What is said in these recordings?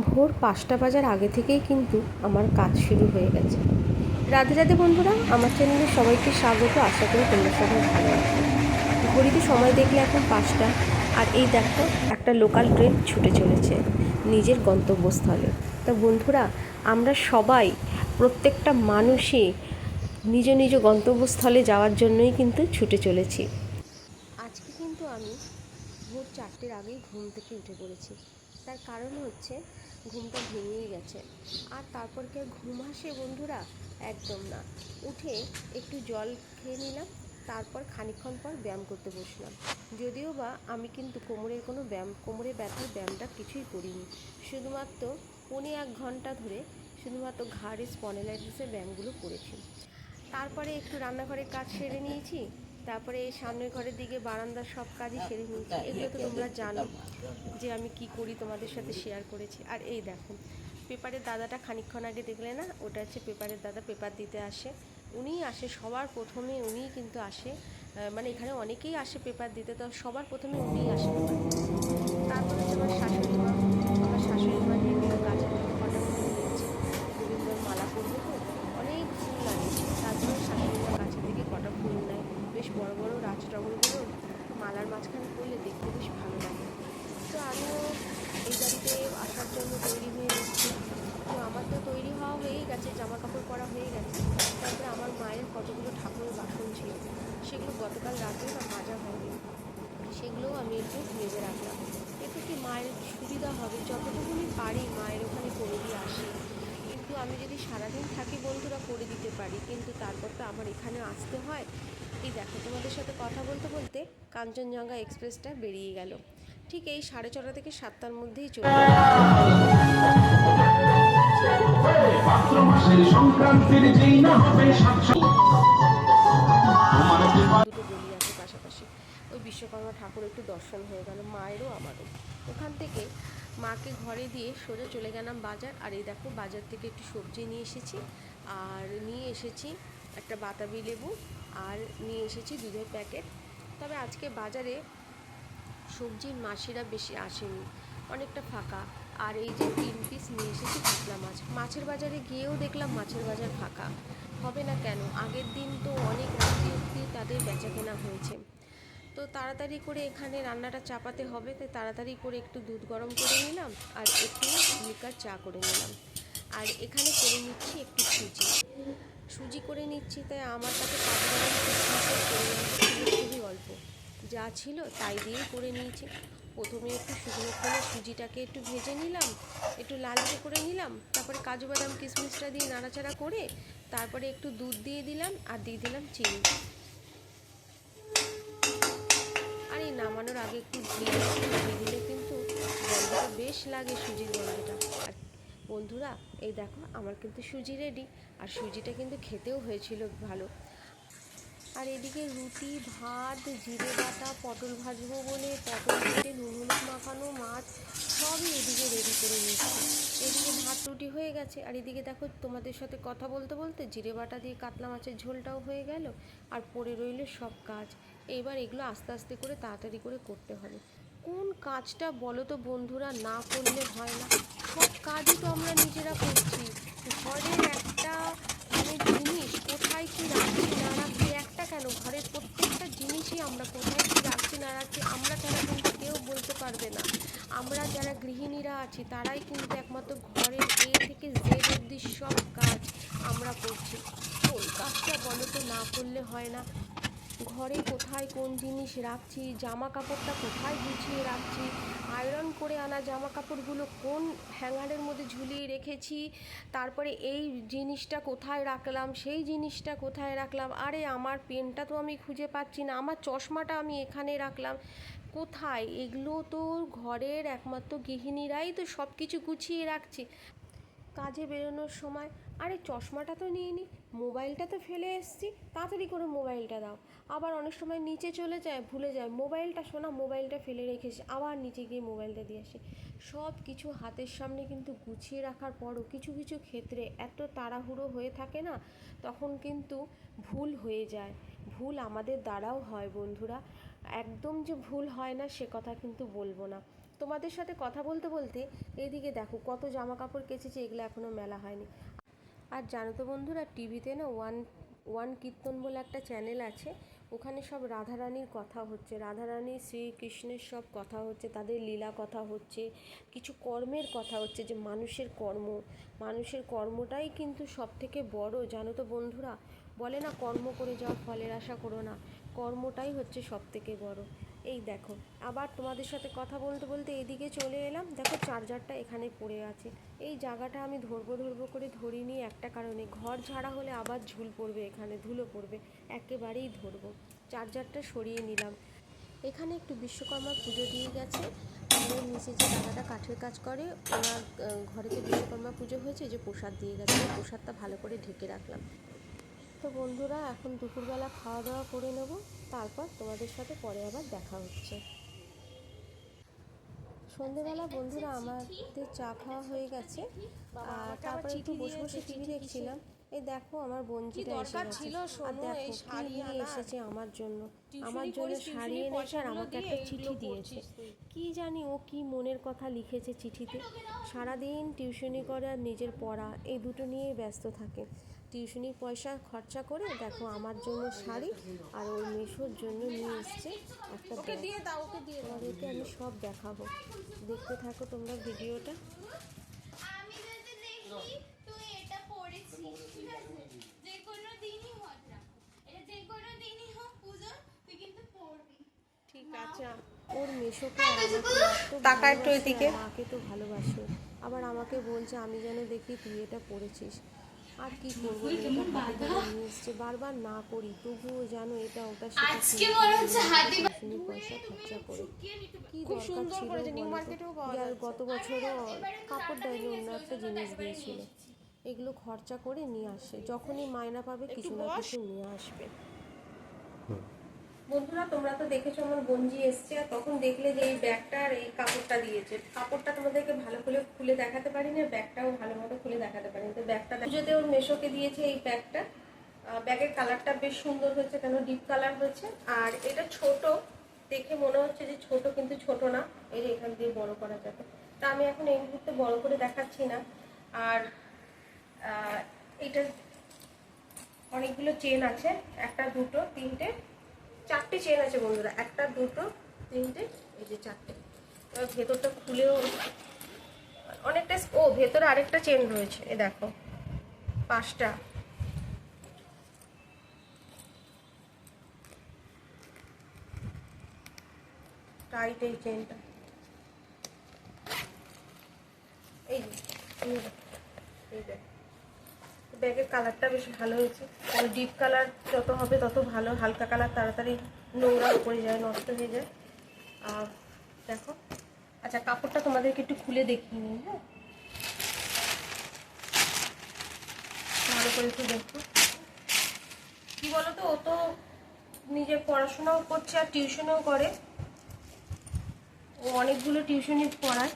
ভোর পাঁচটা বাজার আগে থেকেই কিন্তু আমার কাজ শুরু হয়ে গেছে। রাধে রাধে বন্ধুরা, আমার চ্যানেলে সবাইকে স্বাগত। আশা করি তোমরা সবাই ভালো আছো। ঘড়িতে সময় দেখলে এখন পাঁচটা। আর এই দেখো, একটা লোকাল ট্রেন ছুটে চলেছে নিজের গন্তব্যস্থলে। তা বন্ধুরা, আমরা সবাই, প্রত্যেকটা মানুষই নিজ নিজ গন্তব্যস্থলে যাওয়ার জন্যই কিন্তু ছুটে চলেছি। আজকে কিন্তু আমি ভোর চারটের আগেই ঘুম থেকে উঠে পড়েছি। তার কারণ হচ্ছে ঘুমটা ভেঙেই গেছে। আর তারপর কি ঘুম আসে বন্ধুরা? একদম না। উঠে একটু জল খেয়ে নিলাম, তারপর খানিকক্ষণ পর ব্যায়াম করতে বসলাম। যদিও বা আমি কিন্তু কোমরের কোনো ব্যায়াম, কোমরে ব্যথার ব্যায়ামটা কিছুই করিনি। শুধুমাত্র পৌনে এক ঘণ্টা ধরে শুধুমাত্র ঘাড়ে স্পনেলাইটিসের ব্যায়ামগুলো করেছি। তারপরে একটু রান্নাঘরের কাজ সেরে নিয়েছি তারপরে এই সামনের ঘরের দিকে বারান্দার সব কাজই সেরে নিয়েছি। এগুলো তো তোমরা জানো যে আমি কি করি তোমাদের সাথে শেয়ার করেছি। আর এই দেখো পেপারের দাদাটা খানিকক্ষণ আগে দেখলে না, ওটা হচ্ছে পেপারের দাদা, পেপার দিতে আসে। উনিই আসে, সবার প্রথমে উনিই কিন্তু আসে। মানে এখানে অনেকেই আসে পেপার দিতে, তো সবার প্রথমে উনিই আসে তারপরে আমার শাশুড়ি মা আমার শাশুড়ি মা নিয়ে গেল গাছের থেকে কটা ফুল নিয়েছে গোবিন্দর মালা করব তো অনেক ফুল লাগে তারপরে শাশুড়ি মা গাছের থেকে কটা ফুল নেয় বেশ বড় বড় রাজটগরগুলো মালার মাঝখানে করলে দেখতে বেশ ভালো লাগে তো আমিও এই বাড়িতে আসার জন্য তৈরি হয়ে নিচ্ছি তো আমার তো তৈরি হওয়া হয়েই গেছে জামা কাপড় পরা হয়ে গেছে তারপরে আমার মায়ের কতগুলো ঠাকুরের বাসন ছিল সেগুলো গতকাল রাতে না মাজা হয়নি সেগুলোও আমি একটু ভেজে রাখলাম এতে কি মায়ের সুবিধা হবে যতটুকুনি পারি মায়ের ওখানে করে দিয়ে আসি। কিন্তু আমি যদি সারাদিন থাকি বন্ধুরা করে দিতে পারি কিন্তু তারপর তো আমার এখানে আসতে হয়। এই দেখো তোমাদের সাথে কথা বলতে বলতে কাঞ্চনজঙ্ঘা এক্সপ্রেসটা বেরিয়ে গেল। ঠিক এই সাড়ে ছটা থেকে সাতটার মধ্যেই চলে সংক্রান্তির যেই না হবে পাশাপাশি। ওই বিশ্বকর্মা ঠাকুর একটু দর্শন হয়ে গেল মায়েরও আমারও। ওখান থেকে মাকে ঘরে দিয়ে সোজা চলে গেলাম বাজার। আর এই দেখো, বাজার থেকে একটু সবজি নিয়ে এসেছি। আর নিয়ে এসেছি একটা বাতাবি লেবু আর নিয়ে এসেছি দুধের প্যাকেট। তবে আজকে বাজারে সবজির মাসিরা বেশি আসেনি, অনেকটা ফাঁকা। আর এই যে তিন পিস নিয়ে এসেছি কাতলা মাছ। মাছের বাজারে গিয়েও দেখলাম মাছের বাজার ফাঁকা। হবে না কেন? আগের দিন তো অনেক রাত্রি অবধি তাদের বেচা কেনা হয়েছে। তো তাড়াতাড়ি করে এখানে রান্নাটা চাপাতে হবে, তাই তাড়াতাড়ি করে একটু দুধ গরম করে নিলাম আর একটু লিকার চা করে নিলাম। আর এখানে করে নিচ্ছি একটু সুজি। সুজি করে নিচ্ছি, তাই আমার কাছে খুবই অল্প। যা ছিল তাই দিয়েই করে নিয়েছি। প্রথমে একটু শুকনো করে সুজিটাকে একটু ভেজে নিলাম, একটু লালচে করে নিলাম, তারপরে কাজু বাদাম কিশমিশটা দিয়ে নাড়াচাড়া করে তারপরে একটু দুধ দিয়ে দিলাম আর দিয়ে দিলাম চিনি। নামানোর আগে একটু ঘি দিলে কিন্তু গন্ধটা বেশ লাগে সুজির গন্ধটা। আর বন্ধুরা, এই দেখো, আমার কিন্তু সুজি রেডি আর সুজিটা কিন্তু খেতেও হয়েছিল ভালো। আর এদিকে রুটি, ভাত, জিরে বাটা, পটল ভাজবো বলে পটল কেটে নুন হলুদ মাখানো মাছ সবই এদিকে রেডি করে নিচ্ছি এদিকে ভাত রুটি হয়ে গেছে, আর এদিকে দেখো তোমাদের সাথে কথা বলতে বলতে জিরে বাটা দিয়ে কাতলা মাছের ঝোলটাও হয়ে গেল, আর পড়ে রইল সব কাজ। এবার এগুলো আস্তে আস্তে করে তাড়াতাড়ি করে করতে হবে। কোন কাজটা বলো তো বন্ধুরা, না করলে হয় না। সব কাজই তো আমরা নিজেরা করছি। ঘরের একটা মানে জিনিস কোথায় কি রাখছি, না রাখছি, একটা কেন? ঘরের প্রত্যেকটা জিনিসই আমরা কোথায় কি রাখছি, না রাখছি, আমরা ছাড়া কিন্তু কেউ বলতে পারবে না। আমরা যারা গৃহিণীরা আছি, তারাই কিন্তু একমাত্র ঘরের এ থেকে জেড অবধি সব কাজ আমরা করছি। কোন কাজটা বলো তো না করলে হয় না ঘরে কোথায় কোন জিনিস রাখছি জামা কাপড়টা কোথায় গুছিয়ে রাখছি, আয়রন করে আনা জামা কাপড়গুলো কোন হ্যাঙ্গারের মধ্যে ঝুলিয়ে রেখেছি, তারপরে এই জিনিসটা কোথায় রাখলাম, সেই জিনিসটা কোথায় রাখলাম, আরে আমার পেনটা তো আমি খুঁজে পাচ্ছি না, আমার চশমাটা আমি এখানে রাখলাম, কোথায়? এগুলো তো ঘরের একমাত্র গৃহিণীরাই তো সব কিছু গুছিয়ে রাখছি। কাজে বেরোনোর সময় আরে চশমাটা তো নিয়ে নি, মোবাইলটা তো ফেলে এসেছি, তাড়াতাড়ি করে মোবাইলটা দাও। আবার অনেক সময় নিচে চলে যায়, ভুলে যায়, মোবাইলটা শোনা, মোবাইলটা ফেলে রেখেছি আবার নিচে গিয়ে মোবাইলটা দিয়ে আসি। সব কিছু হাতের সামনে কিন্তু গুছিয়ে রাখার পরও কিছু কিছু ক্ষেত্রে এত তাড়াহুড়ো হয়ে থাকে না, তখন কিন্তু ভুল হয়ে যায়। ভুল আমাদের দ্বারাও হয় বন্ধুরা, একদম যে ভুল হয় না সে কথা কিন্তু বলব না। তোমাদের সাথে কথা বলতে বলতে এইদিকে দেখো কত জামা কাপড় কেচেছে, এগুলো এখনও মেলা হয়নি। আর জানো তো বন্ধুরা, টিভিতে না ওয়ান ওয়ান কীর্তন বলে একটা চ্যানেল আছে, ওখানে সব রাধারানীর কথা হচ্ছে। রাধারানী, শ্রীকৃষ্ণের সব কথা হচ্ছে, তাদের লীলা কথা হচ্ছে, কিছু কর্মের কথা হচ্ছে, যে মানুষের কর্ম। মানুষের কর্মটাই কিন্তু সব থেকে বড়। জানো তো বন্ধুরা, বলে না কর্ম করে যাও, ফলের আশা করো না। কর্মটাই হচ্ছে সব থেকে বড়। এই দেখো, আবার তোমাদের সাথে কথা বলতে বলতে এদিকে চলে এলাম। দেখো চার্জারটা এখানে পড়ে আছে। এই জায়গাটা আমি ধরবো ধরবো করে ধরিনি একটা কারণে। ঘর ঝাড়া হলে আবার ঝুল পড়বে এখানে, ধুলো পড়বে। একেবারেই ধরবো। চার্জারটা সরিয়ে নিলাম। এখানে একটু বিশ্বকর্মা পুজো দিয়ে গেছে। আমাদের নিচে যে দাদাটা কাঠের কাজ করে, ওনার ঘরেতে বিশ্বকর্মা পুজো হয়েছে যে প্রসাদ দিয়ে গেছে। প্রসাদটা ভালো করে ঢেকে রাখলাম। তো বন্ধুরা, এখন দুপুরবেলা খাওয়া দাওয়া করে নেব। তারপর তোমাদের সাথে পরে আবার দেখা হচ্ছে। সন্ধেবেলা বন্ধুরা আমাদের চা খাওয়া হয়ে গেছে। আর তারপরে একটু বসে বসে টিভি দেখছিলাম। এই দেখো আমার বোনজিটা এসে গেছে। আর দেখো কি নিয়ে এসেছে আমার জন্য। আমার জন্য শাড়ি এনেছে আর আমাকে একটা চিঠি দিয়েছে। কি জানি ও কি মনের কথা লিখেছে চিঠিতে। সারাদিন টিউশনি করে আর নিজের পড়া এই দুটো নিয়েই ব্যস্ত থাকে। টিউশনির পয়সা খরচা করে দেখো আমার জন্য শাড়ি আর ওই মেশোর জন্য নিয়ে এসছে একটা ওকে দিয়ে দাও ওকে দিয়ে তোমাদেরকে আমি সব দেখাবো। দেখতে থাকো তোমরা ভিডিওটা। আমি যদি দেখি তুই এটা পড়েছিস ঠিক আছে? যে কোনো দিনই হোক এটা যে কোনো দিনই হোক পুজো তুই কিন্তু পড়বি। ঠিক আছে। ওর মেশোকে টাকা একটু মাকে তো ভালোবাসে। আবার আমাকে বলছে আমি যেন দেখি তুই এটা পড়েছিস। আর কি করব? এসছে বারবার না করি তবুও জানো এটা ওটা আজকে পয়সা খরচা করে। কি? আর গত বছরও কাপড় দেয় অন্য একটা জিনিস দিয়েছিল। এগুলো খরচা করে নিয়ে আসে। যখনই মায়না পাবে কিছু না কিছু নিয়ে আসবে। বন্ধুরা, তোমরা তো দেখেছ আমার গঞ্জি এসছে, আর তখন দেখলে যে এই ব্যাগটা আর এই কাপড়টা দিয়েছে। কাপড়টা তোমাদেরকে ভালো করে খুলে দেখাতে পারি না ব্যাগটাও ভালো মতো খুলে দেখাতে পারিনি। তো ব্যাগটা পুজোতে ওর মেশোকে দিয়েছে এই ব্যাগটা। ব্যাগের কালারটা বেশ সুন্দর হয়েছে, কেন ডিপ কালার হয়েছে। আর এটা ছোট, দেখে মনে হচ্ছে যে ছোট, কিন্তু ছোট না। এই এখান দিয়ে বড় করা যাবে। তা আমি এখন এই মুহূর্তে বড় করে দেখাচ্ছি না। আর এইটার অনেকগুলো চেন আছে, একটা, দুটো, তিনটে। চারটে চেন আছে বন্ধুরা, একটা, দুটো, তিনটে, এই যে চারটে। ভেতরটা খুলেও অনেকটা ও, ভেতরে আরেকটা চেন রয়েছে, এ দেখো, পাঁচটা। টাইট এই চেনটা এই এই যে। ব্যাগের কালারটা বেশ ভালো হয়েছে। আর ডিপ কালার যত হবে তত ভালো, হালকা কালার তাড়াতাড়ি নোংরা পড়ে যায়, নষ্ট হয়ে যায়। আর দেখো আচ্ছা কাপড়টা তোমাদেরকে একটু খুলে দেখিয়ে নিই হ্যাঁ? ভালো করে একটু দেখো। কি বলতো, ও তো নিজের পড়াশোনাও করছে আর টিউশনও করে। ও অনেকগুলো টিউশনই পড়ায়।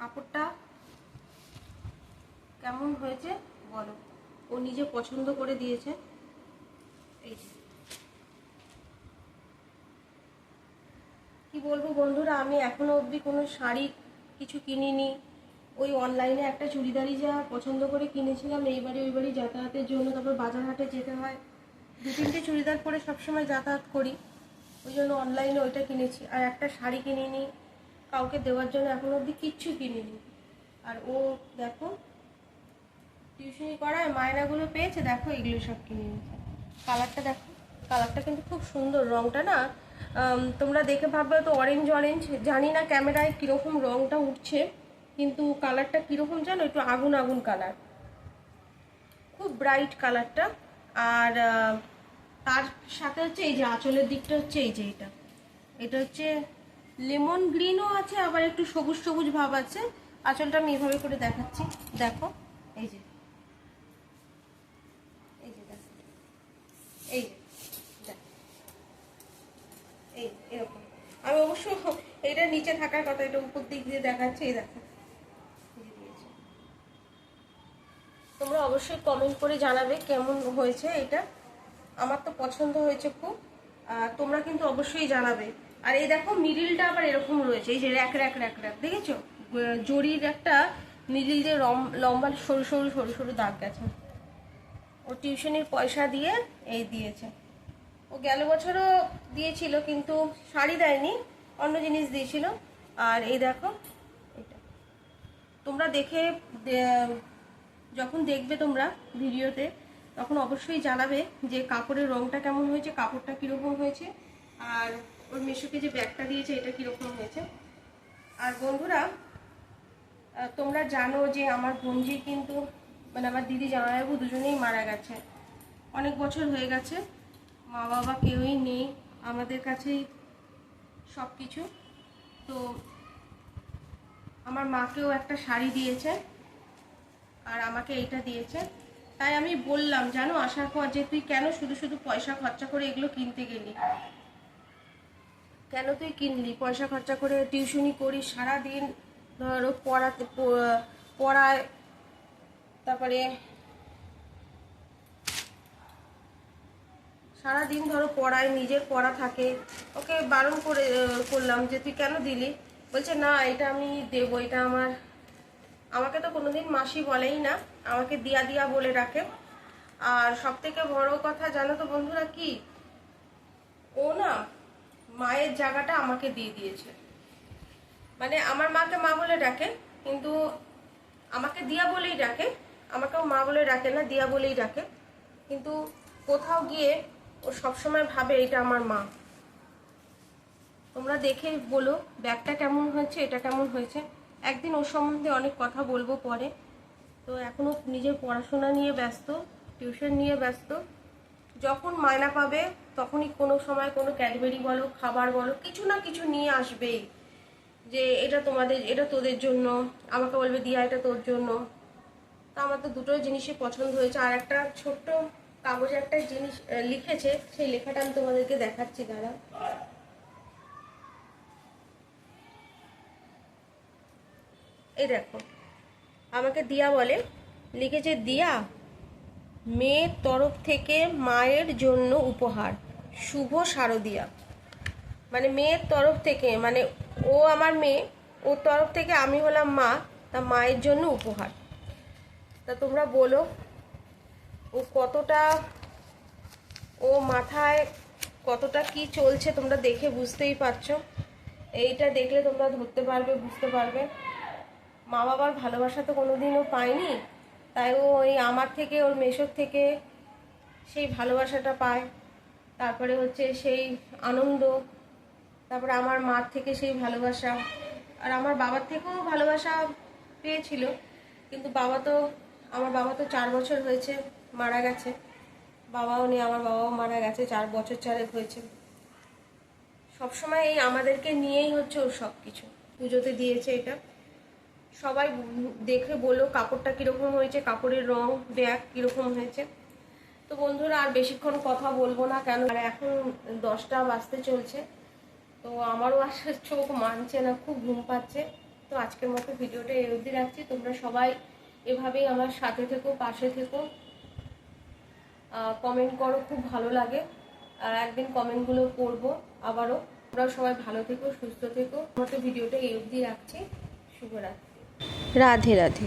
কাপড়টা কেমন হয়েছে বলো। ও নিজে পছন্দ করে দিয়েছে। এই। কি বলব বন্ধুরা, আমি এখনও অবধি কোনো শাড়ি কিছু কিনিনি। ওই অনলাইনে একটা চুড়িদারই যা পছন্দ করে কিনেছিলাম, এইবারে ওইবারই যাতায়াতের জন্য তারপর বাজার হাটে যেতে হয়। দু তিনটে চুড়িদার পরে সবসময় যাতায়াত করি, ওই জন্য অনলাইনে ওইটা কিনেছি। আর একটা শাড়ি কিনিনি, কাউকে দেওয়ার জন্য এখনও অবধি কিচ্ছু কিনিনি। আর ও দেখো টিউশনি করায় মায়নাগুলো পেয়েছে, দেখো এগুলো সব কিনে নিয়েছে কালারটা দেখো, কালারটা কিন্তু খুব সুন্দর, রংটা না তোমরা দেখে ভাববে তো অরেঞ্জ অরেঞ্জ জানি না ক্যামেরায় কীরকম রংটা উঠছে, কিন্তু কালারটা কীরকম জানো একটু আগুন আগুন কালার। খুব ব্রাইট কালারটা, আর তার সাথে হচ্ছে এই যে আঁচলের দিকটা হচ্ছে এই যে এটা। এটা হচ্ছে লেমন গ্রিনও আছে, আবার একটু সবুজ সবুজ ভাব আছে। আঁচলটা আমি এভাবে করে দেখাচ্ছি, দেখো, এই যে এই যে দেখো এই যে দেখো। এই এরকম আমি অবশ্য এইটা নিচে থাকার কথা, এটা উপর দিক দিয়ে দেখাচ্ছে, এই দেখো। তোমরা অবশ্যই কমেন্ট করে জানাবে কেমন হয়েছে এটা। আমার তো পছন্দ হয়েছে খুব তোমরা কিন্তু অবশ্যই জানাবে। আর এই দেখো, মিডিলটা আবার এরকম রয়েছে, এই যে র্যাক র্যাক র্যাক র্যাক, দেখেছ? জরির একটা মিডিল যে লম্বা, সরু সরু সরু সরু দাগ গেছে। ও টিউশনির পয়সা দিয়ে এই দিয়েছে। ও গেল বছরও দিয়েছিল, কিন্তু শাড়ি দেয়নি, অন্য জিনিস দিয়েছিল। আর এই দেখো, এটা। তোমরা দেখে যখন দেখবে তোমরা ভিডিওতে, তখন অবশ্যই জানাবে যে কাপড়ের রংটা কেমন হয়েছে, কাপড়টা কীরকম হয়েছে, আর ওর মেশোকে যে ব্যাগটা দিয়েছে, এটা কীরকম হয়েছে। আর বন্ধুরা তোমরা জানো যে আমার বোনজি কিন্তু মানে আমার দিদি জামাইবাবু দুজনেই মারা গেছে। অনেক বছর হয়ে গেছে মা বাবা কেউই নেই, আমাদের কাছেই সব কিছু তো আমার মাকেও একটা শাড়ি দিয়েছে আর আমাকে এইটা দিয়েছে। তাই আমি বললাম, জানো, আসার পর যে তুই কেন শুধু শুধু পয়সা খরচা করে এগুলো কিনতে গেলি? কেন তুই কিনলি? পয়সা খরচা করে টিউশনি করিস, সারাদিন ধরো পড়াতে, পড়ায়, তারপরে সারাদিন ধরো পড়ায়, নিজের পড়া থাকে। ওকে বারণ করে করলাম যে, তুই কেন দিলি? বলছে, না, এটা আমি দেবো, এটা আমার আমাকে তো কোনোদিন মাসি বলেই না, আমাকে দিয়া দিয়া বলে রাখে। আর সব থেকে বড় কথা, জানো তো বন্ধুরা কি? ও না মায়ের জায়গাটা আমাকে দিয়ে দিয়েছে। মানে আমার মাকে মা বলে ডাকে, কিন্তু আমাকে দিয়া বলেই ডাকে। আমাকেও মা বলে ডাকে না, দিয়া বলেই ডাকে। কিন্তু কোথাও গিয়ে ও সবসময় ভাবে এটা আমার মা। তোমরা দেখে বলো, ব্যাগটা কেমন হয়েছে, এটা কেমন হয়েছে। একদিন ওর সম্বন্ধে অনেক কথা বলব পরে। তো এখনও নিজের পড়াশোনা নিয়ে ব্যস্ত, টিউশন নিয়ে ব্যস্ত। যখন মায়না পাবে, তখনই কোনো সময় কোনো ক্যাডবেরি বলো, খাবার বলো, কিছু না কিছু নিয়ে আসবেই। যে এটা তোমাদের, এটা তোদের জন্য, আমাকে বলবে, দিয়া, এটা তোর জন্য। তা আমার তো দুটো জিনিসই পছন্দ হয়েছে। আর একটা ছোট্ট কাগজে একটা জিনিস লিখেছে, সেই লেখাটা আমি তোমাদেরকে দেখাচ্ছি দাঁড়া এই দেখো, আমাকে দিয়া বলে, লিখেছে, দিয়া, মেয়ের তরফ থেকে মায়ের জন্য উপহার, শুভ শারদিয়া। মানে মেয়ের তরফ থেকে মানে ও আমার মেয়ে, ওর তরফ থেকে আমি হলাম মা, তা মায়ের জন্য উপহার। তা তোমরা বলো ও কতটা, ও মাথায় কতটা কি চলছে তোমরা দেখে বুঝতেই পারছ। এইটা দেখলে তোমরা ধরতে পারবে, বুঝতে পারবে। মা বাবার ভালোবাসা তো কোনোদিনও পায়নি, তাই ও ওই আমার থেকে, ওর মেশোর থেকে সেই ভালোবাসাটা পায়। তারপরে হচ্ছে সেই আনন্দ, তারপরে আমার মার থেকে সেই ভালোবাসা। আর আমার বাবার থেকেও ভালোবাসা পেয়েছিল, কিন্তু বাবা তো, আমার বাবা তো চার বছর হয়েছে। মারা গেছে। বাবাও নেই, আমার বাবাও মারা গেছে, চার বছর চারেক হয়েছে। সবসময় এই আমাদেরকে নিয়েই হচ্ছে ওর সব কিছু পুজোতে দিয়েছে এটা। সবাই দেখে বলো কাপড়টা কীরকম হয়েছে, কাপড়ের রং, ব্যাগ কীরকম হয়েছে। তো বন্ধুরা আর বেশিক্ষণ কথা বলব না কেন, আর এখন দশটা বাজতে চলছে। তো আমারও আর চোখ মানছে না, খুব ঘুম পাচ্ছে। তো আজকের মতো ভিডিওটা এই অবধি রাখছি। তোমরা সবাই এভাবেই আমার সাথে থেকো, পাশে থেকো। কমেন্ট করো, খুব ভালো লাগে। আর একদিন কমেন্টগুলো পড়ব আবারও। তোমরা সবাই ভালো থেকো, সুস্থ থেকো। মতো ভিডিওটা এই অবধি রাখছি। শুভরাত্রি। রাধে রাধে।